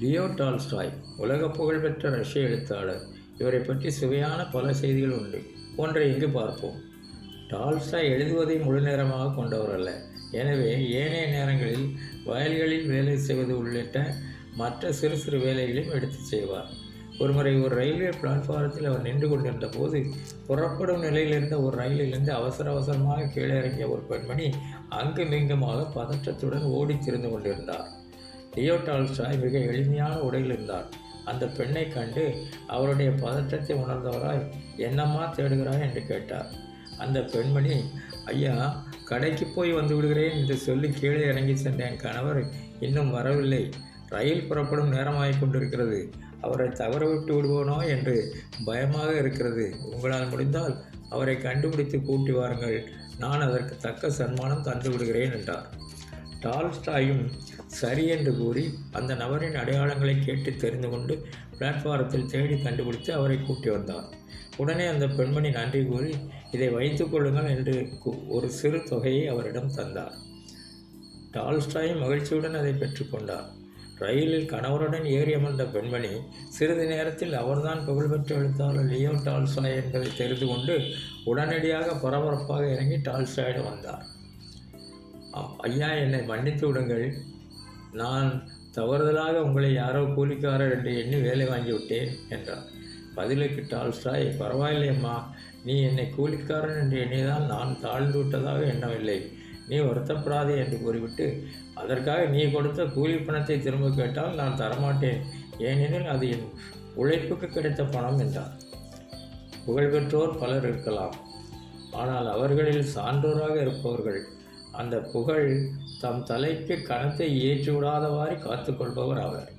Leo Tolstoy உலக புகழ்பெற்ற ரஷ்ய எழுத்தாளர். இவரை பற்றி சுவையான பல செய்திகள் உண்டு. ஒன்றை இங்கு பார்ப்போம். டால்ஸ்டாய் எழுதுவதை முழு நேரமாக கொண்டவர் அல்ல. எனவே ஏனைய நேரங்களில் வயல்களில் வேலை செய்வது உள்ளிட்ட மற்ற சிறு சிறு வேலைகளையும் எடுத்து செய்வார். ஒருமுறை ஒரு ரயில்வே பிளாட்ஃபாரத்தில் அவர் நின்று கொண்டிருந்த போது புறப்படும் நிலையில் இருந்த ஒரு ரயிலிலிருந்து அவசர அவசரமாக கீழே இறங்கிய ஒரு பெண்மணி அங்குமிங்குமாக பதற்றத்துடன் ஓடித் திரிந்து கொண்டிருந்தார். லியோ டால்ஸ்டாய் மிக எளிமையான உடையில் இருந்தார். அந்த பெண்ணை கண்டு அவருடைய பதற்றத்தை உணர்ந்தவராய் என்னம்மா தேடுகிறாய்? என்று கேட்டார். அந்த பெண்மணி ஐயா கடைக்கு போய் வந்து விடுகிறேன் என்று சொல்லி கீழே இறங்கி சென்ற என் கணவர் இன்னும் வரவில்லை. ரயில் புறப்படும் நேரமாகிக் கொண்டிருக்கிறது. அவரை தவற விட்டு விடுவோனோ என்று பயமாக இருக்கிறது. உங்களால் முடிந்தால் அவரை கண்டுபிடித்து கூட்டி வாருங்கள். நான் அதற்கு தக்க சன்மானம் தந்து விடுகிறேன் என்றார். டால்ஸ்டாயும் சரி என்று கூறி அந்த நபரின் அடையாளங்களை கேட்டு தெரிந்து கொண்டு பிளாட்ஃபாரத்தில் தேடி கண்டுபிடித்து அவரை கூட்டி வந்தார். உடனே அந்த பெண்மணி நன்றி கூறி இதை வைத்துக் கொள்ளுங்கள் என்று கு- ஒரு சிறு தொகையை அவரிடம் தந்தார். டால்ஸ்டாயும் மகிழ்ச்சியுடன் அதை பெற்றுக்கொண்டார் ரயிலில் கணவருடன் ஏறி அமர்ந்த பெண்மணி சிறிது நேரத்தில் அவர்தான் புகழ்பெற்ற எழுத்தாளர் லியோ டால்ஸ்டாய் என்பதை தெரிந்து கொண்டு உடனடியாக பரபரப்பாக இறங்கி டால்ஸ்டாயிடம் வந்தார். ஐயா என்னை மன்னித்து விடுங்கள். நான் தவறுதலாக உங்களை யாரோ கூலிக்காரர் என்று எண்ணி வேலை வாங்கி விட்டேன் என்றார். பதிலுக்கு டால்ஸ்டாய் பரவாயில்லையம்மா நீ என்னை கூலிக்காரன் என்று எண்ணிதான் நான் தாழ்ந்து விட்டதாக எண்ணவில்லை. நீ வருத்தப்படாதே என்று கூறிவிட்டு அதற்காக நீ கொடுத்த கூலி பணத்தை திரும்ப கேட்டால் நான் தரமாட்டேன். ஏனெனில் அது என் உழைப்புக்கு கிடைத்த பணம் என்றார். புகழ்பெற்றோர் பலர் இருக்கலாம். ஆனால் அவர்களில் சான்றோராக இருப்பவர்கள் அந்த புகழ் தம் தலைக்கு கணத்தை ஏற்றி விடாதவாறு காத்துக்கொள்பவர் அவர்